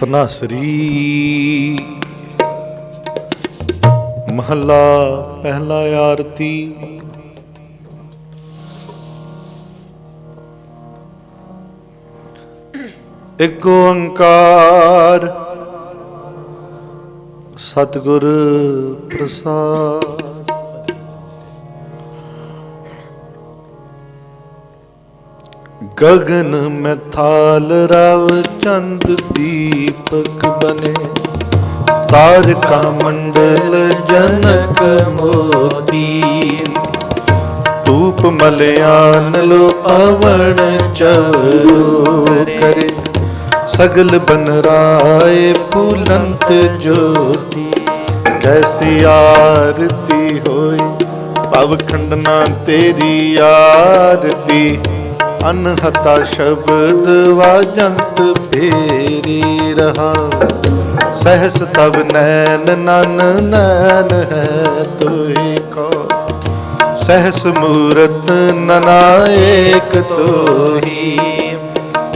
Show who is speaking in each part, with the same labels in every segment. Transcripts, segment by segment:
Speaker 1: ਤਨਾਸਰੀ ਮਹੱਲਾ ਪਹਿਲਾ ਆਰਤੀ। ਇੱਕ ਓੰਕਾਰ ਸਤਿਗੁਰ ਪ੍ਰਸਾਦ। ਗਗਨ ਮਥਾਲ ਰਵ ਚੰਦ ਦੀਪਕ ਬਨੇ। ਤਾਰਕਾ ਮੰਡਲ ਜਨਕ ਮੋਤੀ। ਧੂਪ ਮਲਿਆਨ ਲੋ ਅਵਣ ਚਰੂ ਕਰੇ। ਸਗਲ ਬਨ ਰਾਏ ਪੁਲੰਤ ਜੋਤੀ। ਕੈਸੀ ਆਰਤੀ ਹੋਈ? ਭਵ ਖੰਡਨਾ ਤੇਰੀ ਆਰਤੀ। ਅਨਹਤਾ ਸ਼ਬਦ ਵਾਜੰਤ ਫੇਰੀ ਰਹਾ। ਸਹਸ ਤਵ ਨੈਨ ਨਨ ਨੈਨ ਹੈ ਤੋਈ ਕੋ। ਸਹਸ ਮੂਰਤ ਨਨਾ ਏਕ ਤੋਹੀ।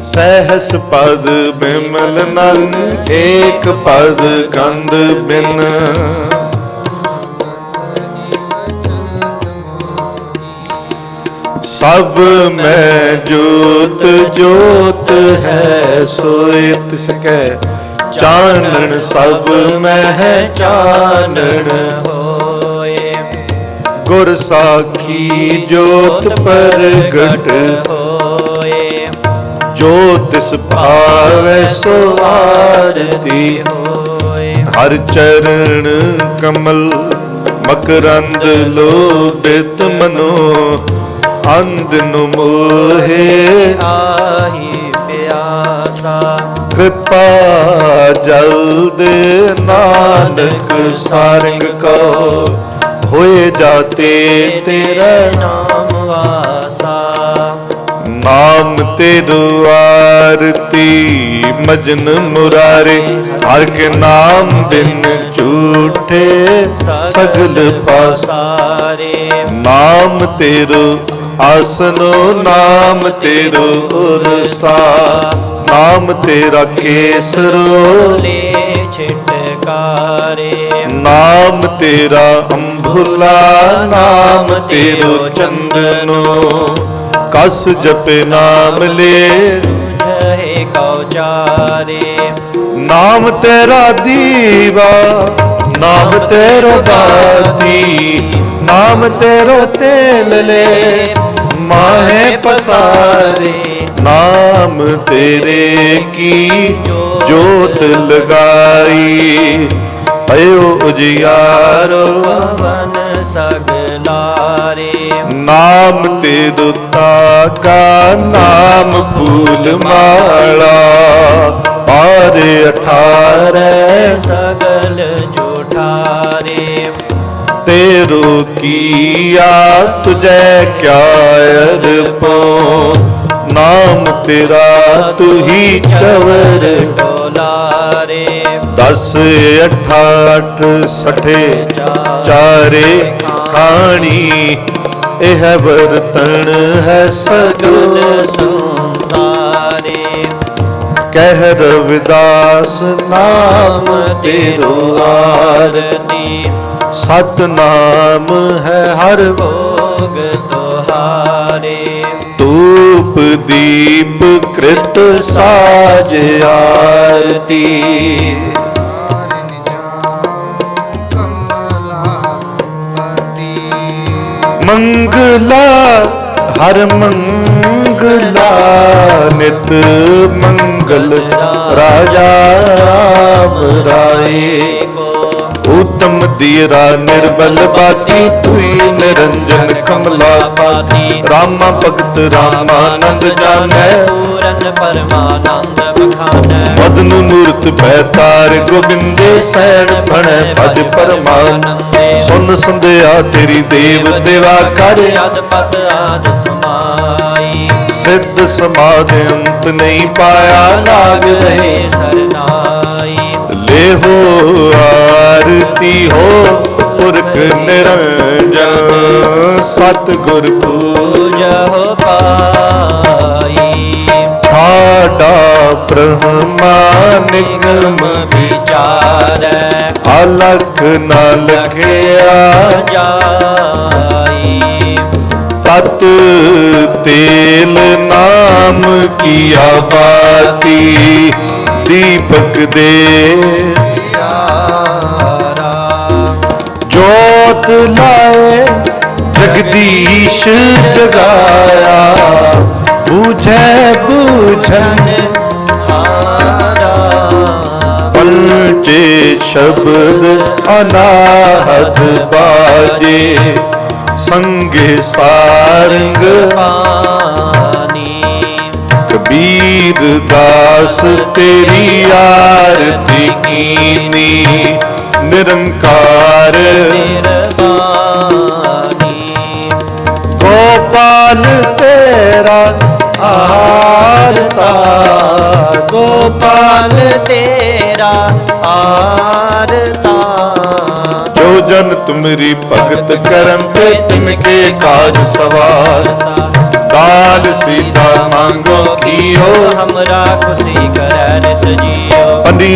Speaker 1: ਸਹਸ ਪਦ ਬਿਮਲ ਨਨ ਏਕ ਪਦ ਕੰਦ ਬਿਨ। ਸਭ ਮੈਂ ਜੋਤ ਜੋਤ ਹੈ ਸੋਇ ਤਿਸ ਕੈ। ਚਾਨਣ ਸਭ ਮੈਂ ਹੈ, ਚਾਨਣ
Speaker 2: ਹੋਏ।
Speaker 1: ਗੁਰ ਸਾਖੀ ਜੋਤ ਪ੍ਰਗਟ
Speaker 2: ਹੋਏ।
Speaker 1: ਜੋ ਤਿਸ ਭਾਵੈ ਸੋ ਆਰਤੀ
Speaker 2: ਹੋਏ।
Speaker 1: ਹਰ ਚਰਨ ਕਮਲ, ਮਕਰੰਦ ਲੋਭਿਤ ਮਨੋ। ਅੰਧ ਨੂੰ ਮੋਹੇ।
Speaker 2: ਆਹੀ ਪਿਆਸਾ।
Speaker 1: ਕਿਰਪਾ ਜਲਦ ਨਾਨਕ ਸਾਰੰਗ ਕੋ। ਹੋਏ ਜਾਤੇ ਤੇਰਾ
Speaker 2: ਨਾਮ ਵਾਸਾ।
Speaker 1: ਨਾਮ ਤੇਰੂ ਆਰਤੀ ਮਜਨ ਮੁਰਾਰੇ। ਹਰ ਕੇ ਨਾਮ ਬਿਨ ਝੂਠੇ ਸਗਲ ਪਾਸ
Speaker 2: ਸਾਰੇ
Speaker 1: ਨਾਮ ਤੇਰੂ ਆਸਨੋ ਨਾਮ ਤੇਰੂ ਉਰਸਾ ਨਾਮ ਤੇਰਾ ਕੇਸਰੋ
Speaker 2: ਲੈ ਛਿਟਕਾਰੇ।
Speaker 1: ਨਾਮ ਤੇਰਾ ਅੰਭੁਲਾ ਨਾਮ ਤੇਰੋ ਚੰਦਨੋ। ਕਸ ਜਪੇ ਨਾਮ ਲੈ।
Speaker 2: ਜਹੇ ਕਉਚਾਰੇ
Speaker 1: ਨਾਮ ਤੇਰਾ ਦੀਵਾ ਨਾਮ ਤੇਰੋ ਬਾਤੀ ਨਾਮ ਤੇਰੋ ਤੇਲ ਲੈ। ਮਾਹੇ ਪਸਾਰੇ। ਨਾਮ ਤੇਰੇ ਕੀ ਜੋਤ ਲਗਾਈ। ਭਇਓ ਉਜਿਆਰੋ।
Speaker 2: ਪਵਨ ਸਗਲਾਰੇ
Speaker 1: ਨਾਮ ਤੇ ਦੁੱਤਾ ਕਾ ਨਾਮ ਫੂਲ ਮਾਲਾ। ਪਾਰ 18
Speaker 2: ਸਗਲ ਜੋਠਾਰੇ।
Speaker 1: ਤੇਰੋ ਕੀਆ ਤੁਝੈ ਕਿਆ ਅਰਪੋ? ਨਾਮ ਤੇਰਾ ਤੂ ਹੀ ਚਵਰ
Speaker 2: ਡੋਲਾਰੇ
Speaker 1: ਦਸ ਅਠਾਠ ਸਠੇ, ਚਾਰੇ ਖਾਣੀ। ਇਹ ਵਰਤਣ ਹੈ ਸਗਲ
Speaker 2: ਸੰਸਾਰੇ।
Speaker 1: ਕਹਿ ਰਵਿਦਾਸ, ਨਾਮ ਤੇਰੋ
Speaker 2: ਆਰਤੀ।
Speaker 1: ਸਤਨਾਮ ਹੈ ਹਰ
Speaker 2: ਭੋਗ ਤੁਹਾਰੇ।
Speaker 1: ਧੂਪ ਦੀਪ ਕ੍ਰਿਤ ਸਾਜ ਆਰਤੀ। ਮੰਗਲਾ, ਹਰ ਮੰਗਲਾ ਨਿਤ ਮੰਗਲ। ਰਾਜਾ ਰਾਮ ਰਾਏ। ਉਤਮ ਦੀਰਾ ਨਿਰਬਲ ਬਾਤੀ ਤੁਈ ਨਿਰੰਜਨ ਕਮਲਾ ਪਾਤੀ। ਰਾਮਾ ਭਗਤ ਰਾਮਾਨੰਦ ਜਾਣੈ।
Speaker 2: ਪੂਰਨ ਪਰਮਾਨੰਦ ਬਖਾਨੈ
Speaker 1: ਮਦਨ ਮੂਰਤ ਬੈਤਾਰ ਗੋਬਿੰਦੇ ਸੈਣ ਭਣੈ। ਪਦ ਪਰਮਾਨ ਸੁਨ ਸੰਧਿਆ ਤੇਰੀ ਦੇਵ ਦੇਵਾ ਕਰ।
Speaker 2: ਯਦ ਪਦ ਆਦ ਸਮਾਈ।
Speaker 1: ਸਿੱਧ ਸਮਾਧ ਅੰਤ ਨਹੀਂ ਪਾਇਆ ਲਾਗ ਰਹੇ।
Speaker 2: ਸਰਨਾਈ
Speaker 1: ਲੇਹੋ ਆਰਤੀ ਹੋ। ਪੁਰਖ ਨਿਰੰਜਨ ਸਤ ਗੁਰ
Speaker 2: ਪੂਜਾ ਹੋ ਪਾਈ
Speaker 1: ਠਾਡਾ ਬ੍ਰਹਮਾ ਨਿਗਮ
Speaker 2: ਵਿਚਾਰੈ
Speaker 1: ਅਲਖ ਨਾ ਲਖਿਆ
Speaker 2: ਜਾਈ।
Speaker 1: ਤਤ ਤੇਲ ਨਾਮ ਕੀਆ ਬਾਤੀ ਦੀਪਕ ਦੇ
Speaker 2: ਯਾਰਾ
Speaker 1: ਲਾਏ, ਜਗਦੀਸ਼ ਜਗਾਇਆ। ਬੂਝੈ, ਬੂਝਨ
Speaker 2: ਹਾਰਾ।
Speaker 1: ਪਲਚੇ ਸ਼ਬਦ ਅਨਾਹਦ ਬਾਜੇ, ਸੰਗੇ ਸਾਰੰਗ
Speaker 2: ਪਾਨੀ
Speaker 1: ਕਬੀਰ ਦਾਸ ਤੇਰੀ ਆਰਤੀ ਕੀਨੀ ਨਿਰੰਕਾਰ।
Speaker 2: ਨਿਰਵਾਣੀ।
Speaker 1: ਗੋਪਾਲ ਤੇਰਾ ਆਰਤਾ। ਗੋਪਾਲ
Speaker 2: ਤੇਰਾ ਆਰਤਾ।
Speaker 1: ਜੋ ਜਨ ਤੁਮਰੀ ਭਗਤ ਕਰਮ ਤੇ ਤਿਨ ਕੇ ਕਾਜ ਸਵਾਰਤਾ ਦਾਲ ਸੀਤਾ ਮੰਗੋ ਕੀਓ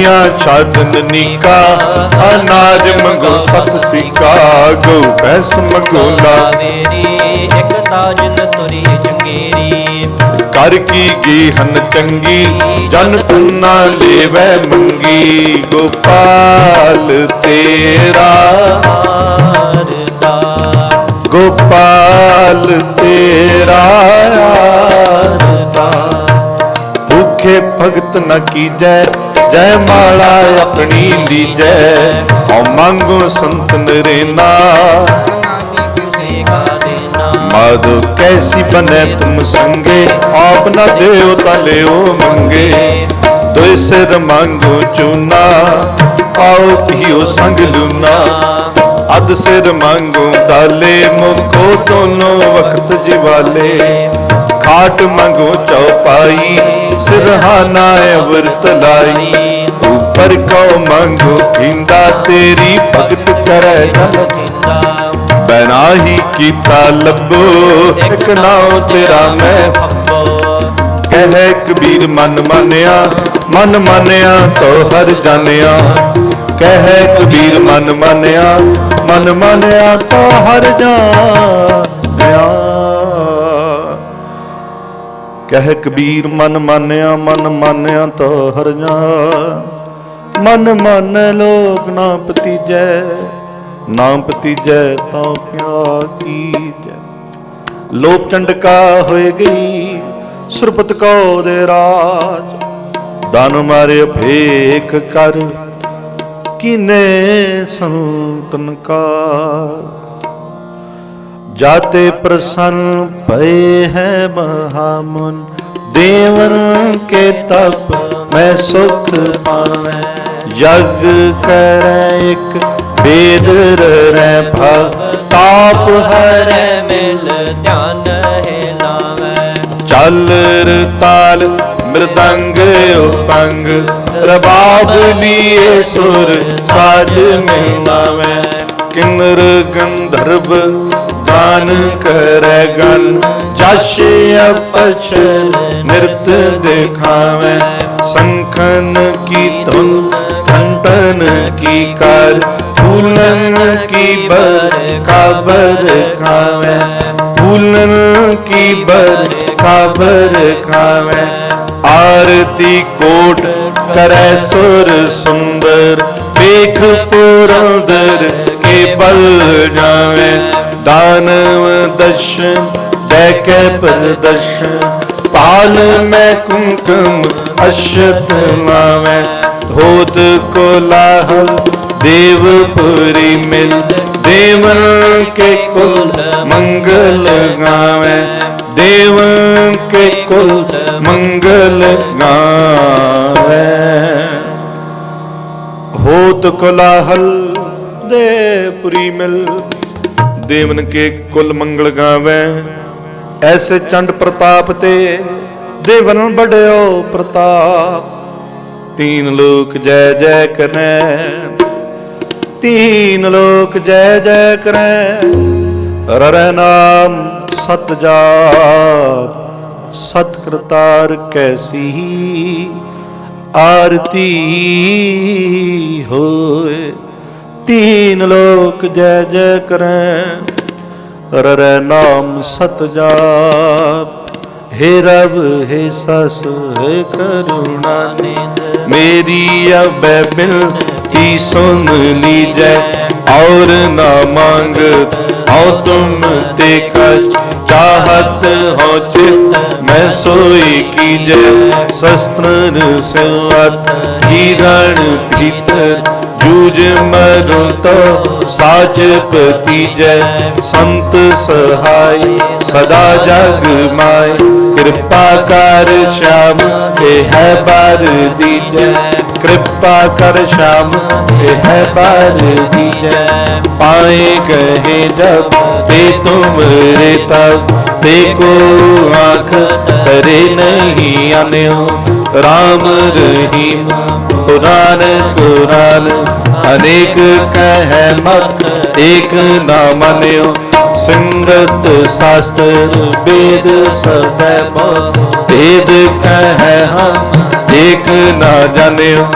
Speaker 1: ਪੰਡੀਆਂ ਛਾਦਨ ਨੀਕਾ ਅਨਾਜ ਮੰਗੋ ਸਤ ਸੀਕਾ ਗੋ ਬੈਸ ਮੰਗੋਲਾ
Speaker 2: ਮੇਰੀ ਇੱਕ ਤਾਜਨ ਤੁਰੀ ਚੰਗੇਰੀ।
Speaker 1: ਕਰ ਕੀ ਹਨ ਚੰਗੀ ਜਨ ਪੁੰਨਾ ਲੇਵੈ ਮੰਗੀ। ਗੋਪਾਲ ਤੇਰਾ ਗੋਪਾਲ ਤੇਰਾ ਆਰਤਾ ਭੁਖੇ ਭਗਤ ਨ ਕੀਜੈ ਜੈ ਮਾਲਾ ਆਪਣੀ ਲੀਜੈ, ਹਉ ਮੰਗੋ ਸੰਤ ਨਰੇਨਾ।
Speaker 2: ਨਾਹੀ ਕੈਸੀ
Speaker 1: ਬਨੇ ਤੁਮ ਸੰਗੇ, ਆਪ ਨ ਦਿਓ ਤਾ ਲਿਓ ਮੰਗੇ। ਦੋਇ ਸਿਰ ਮੰਗੋ ਚੂਨਾ, ਆਓ ਪਿਓ ਸੰਗ ਲੂਨਾ। ਅਦ ਸਿਰ ਮੰਗੋ ਡਾਲੇ ਮੁਖੋ ਦੋਨੋਂ ਵਕਤ ਜਿਵਾਲੇ। ਖਾਟ ਮੰਗੋ ਚਉਪਾਈ ਸਿਰਹਾਨਾ ਅਵਰਤ ਲਾਈ। ਉਪਰ ਕਉ ਮੰਗੋ ਖਿੰਦਾ ਤੇਰੀ ਭਗਤ ਕਰੈ ਜਨ
Speaker 2: ਥਿੰਦਾ
Speaker 1: ਬਨਾਹੀ ਕੀਤਾ ਲੱਭੋ, ਇੱਕ ਨਾਉ ਤੇਰਾ ਮੈਂ
Speaker 2: ਫੱਬੋ
Speaker 1: ਕਹਿ ਕਬੀਰ ਮਨ ਮੰਨਿਆ ਮਨ ਮੰਨਿਆ ਤੋ ਹਰ ਜਾਣਿਆ। ਕਹਿ ਕਬੀਰ ਮਨ ਮੰਨਿਆ ਮਨ ਮੰਨਿਆ ਤੋ ਹਰ ਜਾਣਿਆ। ਕਹਿ ਕਬੀਰ, ਮਨ ਮਾਨਿਆ ਮਨ ਮਾਨਿਆ ਤੋ ਹਰਿਆ। ਮਨ ਮਨ ਲੋਕ ਨਾ ਪਤੀਜੈ ਨਾਮ ਪਤੀਜੈ ਤਾਂ ਕਿਆ ਕੀਜੈ। ਲੋਕ ਚੰਡਕਾ ਹੋਏ ਗਈ, ਸੁਰਪਤ ਕੋ ਦੇ ਰਾਜ। ਦਾਨ ਮਾਰੇ ਭੇਖ ਕਰ, ਕਿਨੇ ਸੰਤਨ ਕਾ ਜਾਤੇ ਪ੍ਰਸੰਨ ਭਏ ਹੈ ਮਹਾਮੁਨ, ਦੇਵਨ ਕੇ ਤਪ ਮੈਂ ਸੁਖ ਪਾਵੈ। ਯਗ ਕਰੈ ਇੱਕ ਬੇਦ ਰਹਿ ਭਵ ਤਾਪ ਹਰੈ
Speaker 2: ਮਿਲ, ਧਿਆਨ ਹੈ ਲਾਵੈ
Speaker 1: ਚੱਲ ਤਾਲ, ਮ੍ਰਦੰਗ ਉਪੰਗ। ਰਬਾਬ ਲੀਏ ਸੁਰ, ਸਾਜ ਮਿਲਾਵੇਂ ਕਿੰਨਰ ਗੰਧਰਵ ਗਾਨ ਕਰੈ ਗਨ ਜਸ਼ ਅਪਸ਼ਰ ਨਿਰਤ ਦੇਖਾਵੇਂ ਸੰਖਨ ਕੀ ਧੁਨ ਘੰਟਨ ਕੀ ਕਰ ਫੂਲਨ ਕੀ ਬਰ ਕਾਬਰ ਖਾਵੇਂ ਫੂਲਨ ਕੀ ਬਰ ਕਾਬਰ ਖਾਵੇਂ ਆਰਤੀ ਕੋਟ ਕਰੈ ਸੁਰ ਸੁੰਦਰ ਵੇਖ ਕੇ ਪ੍ਰਦਸ਼ਨ ਪਾਲ ਮੈਂ ਕੁੰਕਮ ਅਸ਼ਤ ਮਾਵੇਂ। ਹੋਤ ਕੋਲਾਹਲ, ਦੇਵਪੁਰੀ ਮਿਲ। ਦੇਵਨ ਕੇ ਕੁਲ ਮੰਗਲ ਗਾਵੇਂ। ਦੇਵਨ ਕੇ ਕੁਲ ਮੰਗਲ ਗਾਵੇਂ। ਹੋਤ ਕੋਲਾਹਲ, ਦੇਵਪੁਰੀ ਮਿਲ। ਦੇਵਨ ਕੇ ਕੁਲ ਮੰਗਲ ਗਾਵੇਂ। ਐਸੇ ਚੰਡ ਪ੍ਰਤਾਪ ਤੇ ਦੇਵਨ ਬੜਿਓ ਪ੍ਰਤਾਪ। ਤੀਨ ਲੋਕ ਜੈ ਜੈ ਕਰੈ, ਤੀਨ ਲੋਕ ਜੈ ਜੈ ਕਰੈ, ਰਰੈ ਨਾਮ ਸਤ ਜਾਪ, ਸਤ ਕਰਤਾਰ ਕੈਸੀ ਆਰਤੀ ਹੋਏ। ਤੀਨ ਲੋਕ ਜੈ ਜੈ ਕਰੈ ਰਰੈ ਨਾਮ ਸਤ ਜਾਪ हे रब हे सस हे करुणा
Speaker 2: ਨਿਦ
Speaker 1: मेरी अब बिनती सुन लीजै और न मांग हो तुम ते कष्ट चाहत हो चित मैं सोई कीजै शस्त्र सेवत हिरण भीतर ਜੂਜ ਮਰੁਤੋ ਸਾਚ ਪਤੀਜੈ ਸੰਤ ਸਹਾਈ, ਸਦਾ ਜਗ ਮਾਈ। ਕਿਰਪਾ ਕਰ ਸ਼ਾਮ, ਇਹ ਹੈ ਬਾਰ ਦੀਜੈ ਕਿਰਪਾ ਕਰ ਸ਼ਾਮ, ਇਹ ਹੈ ਬਾਰ ਦੀਜੈ ਪਾਏ ਕਹੇ ਜਬ, ਤੇ ਤੁਮ ਰੇ ਤਬ। ਤੇ ਕੋ ਆਖ ਤਰੇ ਨਹੀਂ ਆਨਿਓ ਰਾਮ ਰਹੀਮ ਪੁਰਾਨ ਕੁਰਾਨ ਅਨੇਕ ਕਹਿ ਮਤ, ਏਕ ਨਾ ਮੰਨਿਓ। ਸਿਮਰਤ ਸ਼ਾਸਤਰ ਵੇਦ ਸਭੈ ਬਹੁਤ ਭੇਦ ਕਹਿ ਹਮ, ਏਕ ਨਾ ਜਾਣਿਓ।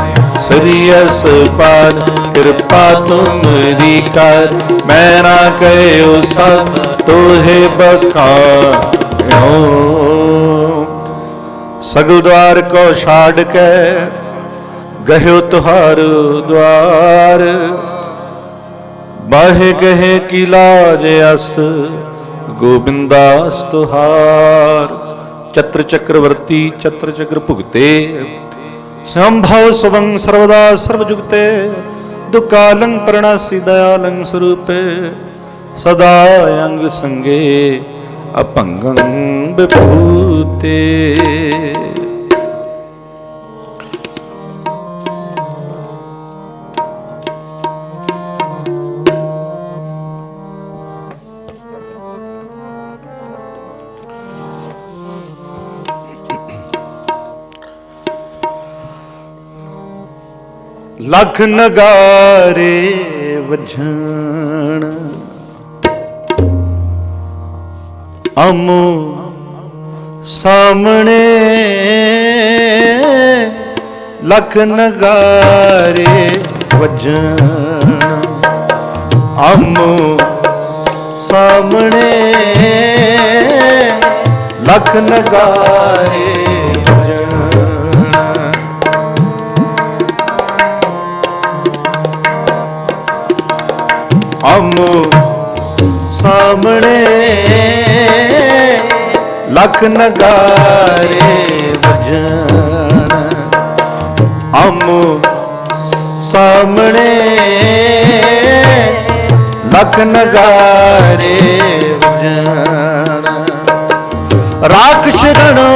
Speaker 1: ਸਰੀਅਸ ਪਾਰ ਕਿਰਪਾ ਤੁਮਰੀ ਕਰ। ਮੈਂ ਨਾ ਕਹਿਓ ਸਭ, ਤੋਹੇ ਬਖਾਣਿਓ ਸਗਲ ਦਵਾਰ ਕੋ ਛਾੜ ਕੇ ਗਹਿਓ ਤੁਹਾਰ ਦਵਾਰ ਬਾਹੇ ਗਹੇ ਕੀ ਲਾਜ ਅਸ, ਗੋਬਿੰਦਾਸ ਤੁਹਾਰ। ਚਤਰ ਚੱਕਰਵਰਤੀ, ਚਤਰ ਚੱਕਰ ਭੁਗਤੇ, ਸੰਭਵ ਸੁਵੰ ਸਰਵਦਾ ਸਰਬ ਜੁਗਤੇ, ਦੁਕਾਲੰ ਪ੍ਰਣਾਸੀ ਦਇਆਲੰ ਸਰੂਪੇ, ਸਦਾ ਅੰਗ ਸੰਗੇ ਅਭੰਗੰ ਵਿਭੂਤੇ ਲਖ ਨਗਾਰੇ ਵਝਣ ਅਮੋ ਸਾਹਮਣੇ ਲਖ ਨਗਾਰੇ ਵਝਣ ਅਮੋ ਸਾਹਮਣੇ ਲਖ ਨਗਾਰੇ ਹਮ ਸਾਹਮਣੇ ਲਖ ਨਗਾਰੇ ਵਜਣ। ਹਮ ਸਾਹਮਣੇ ਲਖ ਨਗਾਰੇ ਵਜਣ। ਰਾਖ ਸ਼ਰਣੋ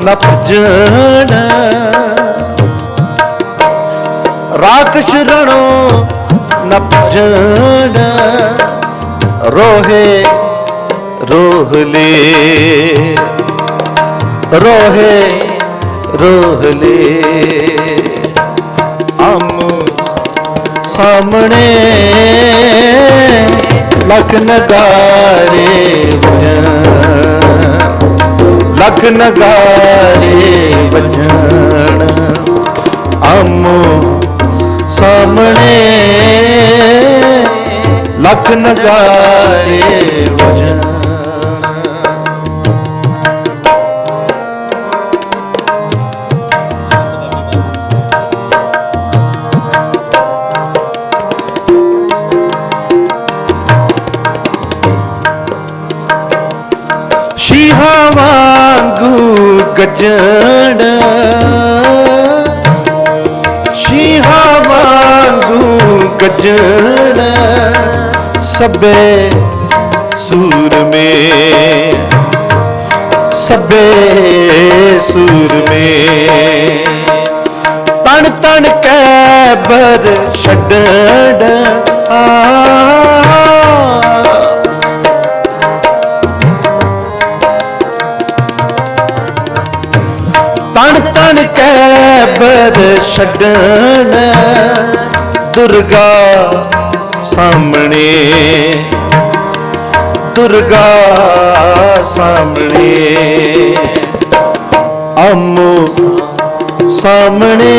Speaker 1: ਨ ਭਜਣ। ਰਾਖ ਸ਼ਰਣੋ ਨ ਰੋਹੇ ਰੋਹਲੇ ਰੋਹੇ ਰੋਹਲੇ ਅਮ ਸਾਹਮਣੇ ਲਖ ਨਗਾਰੇ ਵਜਣ। ਲਖ ਨਗਾਰੇ ਵਜਣ। ਆਮੋ ਸਾਹਮਣੇ ਲਖ ਨਗਾਰੇ ਵਜਣ ਸ਼ੀਹਾ ਵਾਂਗੂ ਗੱਜਣ। ਗੱਜਣ ਸਭੇ ਸੂਰ ਮੇ ਸਭੇ ਸੂਰਮੇ। ਤਣ ਤਣ ਕੈ ਬਰ ਛੱਡਣ ਆ। ਤਣ ਤਣ ਕੈ ਬਰ ਛੱਡਣ ਦੁਰਗਾ ਸਾਹਮਣੇ ਦੁਰਗਾ ਸਾਹਮਣੇ ਅਮੋ ਸਾਹਮਣੇ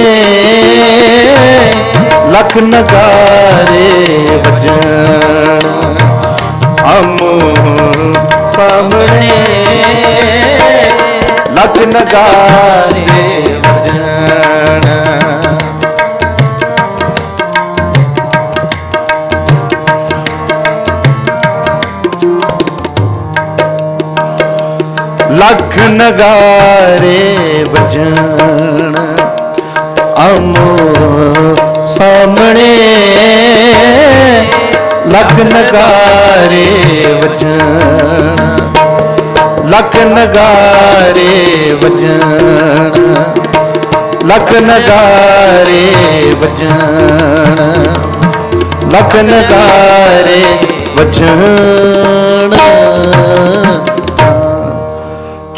Speaker 1: ਲੱਖ ਨਗਾਰੇ ਵਜਣ ਆਮੋ ਸਾਹਮਣੇ ਲੱਖ ਨਗਾਰੇ ਲੱਖ ਨਗਾਰੇ ਵਜਣ ਆਮੋ ਸਾਹਮਣੇ ਲੱਖ ਨਗਾਰੇ ਵਜਣ, ਲੱਖ ਨਗਾਰੇ ਵਜਣ, ਲੱਖ ਨਗਾਰੇ ਵਜਣ, ਲੱਖ ਨਗਾਰੇ ਵਜਣ।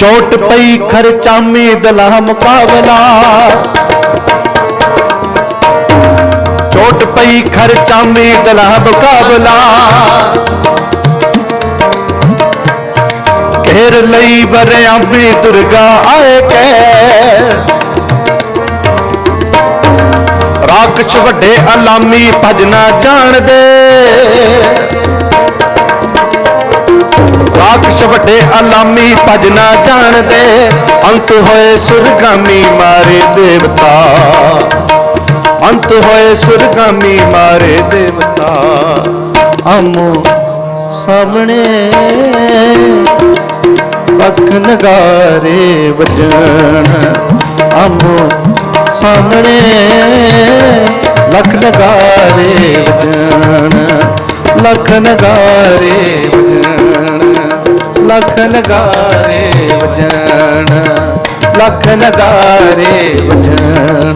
Speaker 1: ਚੋਟ ਪਈ ਖਰਚਾਮੀ ਦਲਾ ਮੁਕਾਬਲਾ ਚੋਟ ਪਈ ਖਰਚਾਮੀ ਦਲਾ ਮੁਕਾਬਲਾ ਘੇਰ ਲਈ ਵਰਿਆਮੀ ਦੁਰਗਾ ਆਏ ਕੈ। ਰਾਖਸ਼ ਵੱਡੇ ਅਲਾਮੀ ਭਜਨਾ ਜਾਣਦੇ। ਰਾਖਸ਼ ਵੱਡੇ ਅਲਾਮੀ ਭਜਨਾ ਜਾਣਦੇ। ਅੰਤ ਹੋਏ ਸੁਰਗਾਮੀ ਮਾਰੇ ਦੇਵਤਾ। ਅੰਤ ਹੋਏ ਸੁਰਗਾਮੀ ਮਾਰੇ ਦੇਵਤਾ। ਆਮੋ ਸਾਹਮਣੇ ਅੱਖ ਨਗਾਰੇ ਵਜਣ। ਆਮੋ ਸਾਹਮਣੇ ਲੱਖ ਨਗਾਰੇ ਵਜਣ। ਲੱਖ ਨਗਾਰੇ ਵਜਣ। ਲੱਖ ਨਗਾਰੇ ਵਜਣ ਲੱਖ ਨਗਾਰੇ ਵਜਣ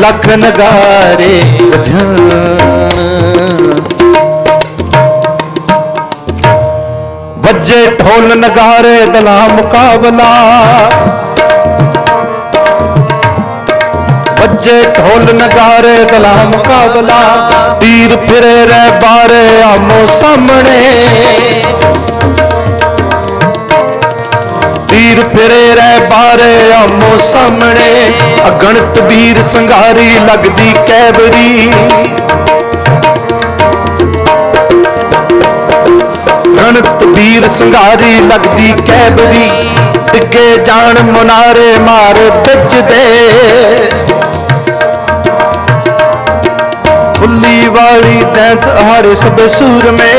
Speaker 1: ਲੱਖ ਨਗਾਰੇ ਵਜਣ ਵੱਜੇ ਢੋਲ ਨਗਾਰੇ ਦਲਾ ਮੁਕਾਬਲਾ। ਵੱਜੇ ਢੋਲ ਨਗਾਰੇ ਦਲਾ ਮੁਕਾਬਲਾ। ਤੀਰ ਫਿਰੇ ਰਹਿ ਬਾਰੇ ਆਮੋ ਸਾਹਮਣੇ। ਤੀਰ ਫਿਰੇ ਰਹਿ ਬਾਰੇ ਆਮੋ ਸਾਹਮਣੇ। ਅਗਣਤ ਵੀਰ ਸੰਘਾਰੀ ਲੱਗਦੀ ਕੈਬਰੀ। ਗਣਤ ਵੀਰ ਸੰਘਾਰੀ ਲੱਗਦੀ ਕੈਬਰੀ। ਡਿੱਗੇ ਜਾਣ ਮਨਾਰੇ ਮਾਰ ਦੇ ਖੁੱਲੀ ਵਾਲੀ ਦੈਂਤ ਹਰ ਸਭ ਸੂਰਮੇ।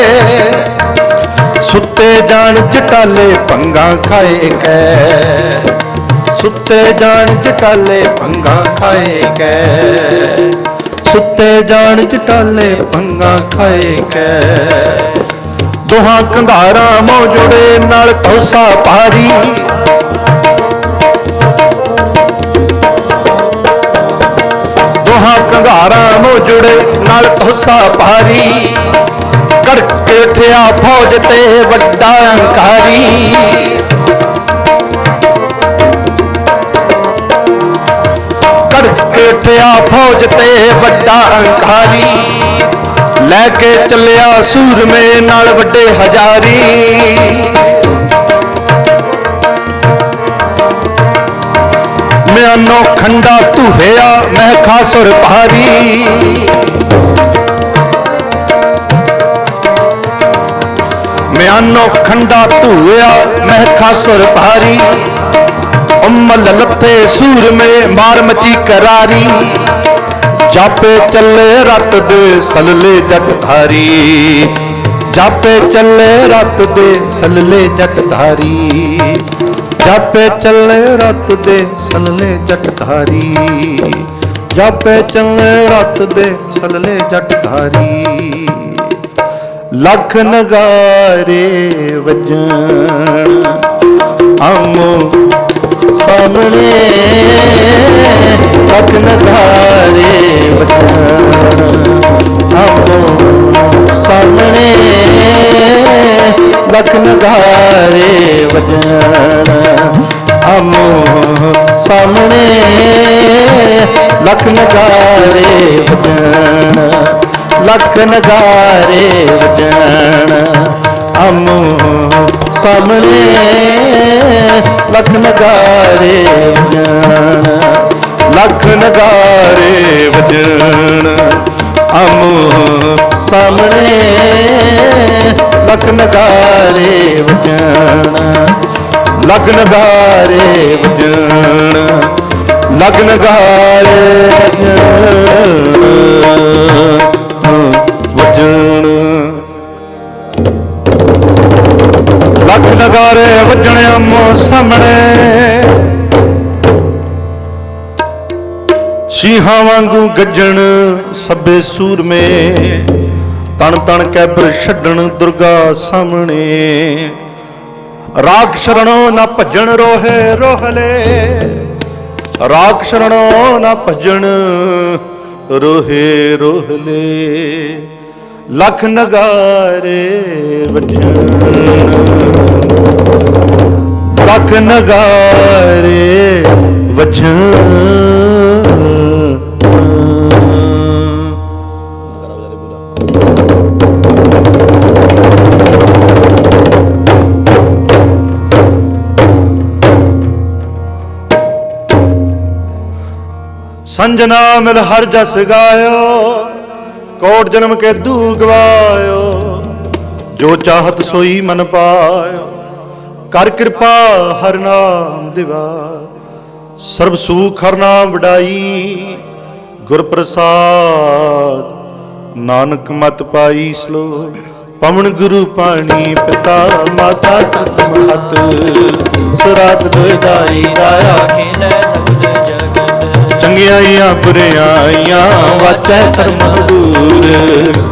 Speaker 1: ਸੁੱਤੇ ਜਾਣ ਜਟਾਲੇ ਪੰਗਾ ਖਾਏ ਕੈ। ਸੁੱਤੇ ਜਾਣ ਜਟਾਲੇ ਪੰਗਾ ਖਾਏ ਕੈ। ਸੁੱਤੇ ਜਾਣ ਜਟਾਲੇ ਪੰਗਾ ਖਾਏ ਕੈ। ਦੋਹਾਂ ਕੰਧਾਰਾਂ ਮੋ ਜੁੜੇ ਨਾਲ ਤੋਸਾ ਪਾਰੀ ਦੋਹਾਂ ਕੰਧਾਰਾਂ ਮੋ ਜੁੜੇ ਨਾਲ ਤੋਸਾ ਪਾਰੀ ਕੜਕੇ ਫੌਜ ਤੇ ਵੱਡਾ ਅੰਕਾਰੀ ਕੜਕੇ ਉੱਠਿਆ ਫੌਜ ਤੇ ਵੱਡਾ ਅੰਕਾਰੀ ਲੈ ਕੇ ਚੱਲਿਆ ਸੂਰਮੇ ਨਾਲ ਵੱਡੇ ਹਜ਼ਾਰੀ। ਮਿਆਨੋ ਖੰਡਾ ਧੂਹਿਆ ਮੈਂ ਖਾਸੁਰ ਭਾਰੀ। ਮਿਆਨੋ ਖੰਡਾ ਧੂਆ ਮੈਂ ਖਾਸੁਰ ਭਾਰੀ। ਉਮਲ ਲੱਥੇ ਸੂਰਮੇ ਮਾਰ ਮਚੀ ਕਰਾਰੀ। ਜਾਪੇ ਚੱਲੇ ਰਤ ਦੇ ਸਲਲੇ ਜਟ ਧਾਰੀ। ਜਾਪੇ ਚੱਲੇ ਰਤ ਦੇ ਸਲਲੇ ਜਟ ਧਾਰੀ। ਜਾਪੇ ਚੱਲੇ ਰਤ ਦੇ ਸਲਲੇ ਜਟ ਧਾਰੀ। ਜਾਪੇ ਚੱਲੇ ਰਤ ਦੇ ਸਲਲੇ ਜਟ ਧਾਰੀ। ਲੱਖ ਨਗਾਰੇ ਵਜਣ। ਆਮੋ ਸਾਹਮਣੇ ਲੱਖ ਨਗਾਰੇ ਵਜਣ। ਆਮੋ ਸਾਹਮਣੇ ਲੱਖ ਨਗਾਰੇ ਵਜਣ। ਆਮੋ ਸਾਹਮਣੇ ਲੱਖ ਨਗਾਰੇ ਵਜਣ। ਲੱਖ ਨਗਾਰੇ ਵਜਣ। ਆਮੋ ਸਾਹਮਣੇ ਲੱਖ ਨਗਾਰੇ ਵਜਣ। ਲੱਖ ਨਗਾਰੇ ਵਜਣ। ਆਮੋ ਸਾਹਮਣੇ ਲੱਖ ਨਗਾਰੇ ਵਜਣ। ਲੱਖ ਨਗਾਰੇ ਵਜਣ। ਲਗਨ ਨਗਾਰੇ ਵਜਣ। ਲੱਖ ਨਗਾਰੇ ਵੱਜਣ ਆਮੋ ਸਾਹਮਣੇ। ਸ਼ੀਹਾਂ ਵਾਂਗੂ ਗੱਜਣ ਸੱਬੇ ਸੂਰਮੇ। ਤਣ ਤਣ ਕੈਬਰ ਛੱਡਣ ਦੁਰਗਾ ਸਾਹਮਣੇ। ਰਾਖ ਸ਼ਰਣੋ ਨਾ ਭੱਜਣ ਰੋਹੇ ਰੋਹਲੇ। ਰਾਖ ਸ਼ਰਣੋ ਨਾ ਭੱਜਣ ਰੋਹੇ ਰੋਹਲੇ ਲੱਖ ਨਗਾਰੇ ਵੱਜਣ ਲੱਖ ਨਗਾਰੇ ਵਜਣ ਸੰਜਨਾ ਮਿਲ ਹਰ ਜਸ ਗਾਇਓ ਕੋਟ ਜਨਮ ਕੇ ਦੂ ਗਵਾਇਓ ਜੋ ਚਾਹਤ ਸੋਈ ਮਨ ਪਾਇਓ, ਕਰ ਕਿਰਪਾ ਹਰ ਨਾਮ ਦਿਵਾ। ਸਰਬ ਸੁਖ ਹਰ ਨਾਮ ਵਡਾਈ, ਗੁਰ ਪ੍ਰਸਾਦ ਨਾਨਕ ਮਤ ਪਾਈ ਸਲੋ। ਪਵਨ ਗੁਰੂ ਪਾਣੀ ਪਿਤਾ, ਮਾਤਾ ਪ੍ਰਥਮ ਹਤ ਸਰਾਤ ਦੋਇਦਾਈ ਰਾਇਆ
Speaker 2: ਖੇਲੇ
Speaker 1: ਚੰਗਿਆਈਆਂ ਬੁਰਿਆਈਆਂ ਵਾਚੈ ਧਰਮ ਦੂਰ।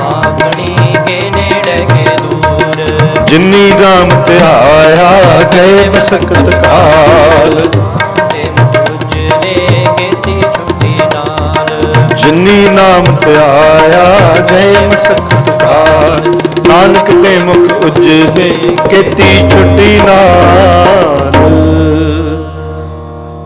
Speaker 2: ਆਪਣੀ ਕੇ ਨੇੜੇ ਕੇ ਦੂਰ।
Speaker 1: ਜਿਨੀ ਰਾਮ ਧਿਆਇਆ ਗਏ ਬਸਕਤ ਕਾਲ।
Speaker 2: ਤੇ ਮੁਝਨੇ ਕੀਤੀ ਛੁੱਟੀ ਨਾਲ।
Speaker 1: ਜਿਨੀ ਨਾਮ ਧਿਆਇਆ ਗਏ ਮਸਕਤ ਕਾਲ। ਨਾਨਕ ਤੇ ਮੁਖ ਉਜਲੇ ਕੀਤੀ ਛੁੱਟੀ ਨਾਲ।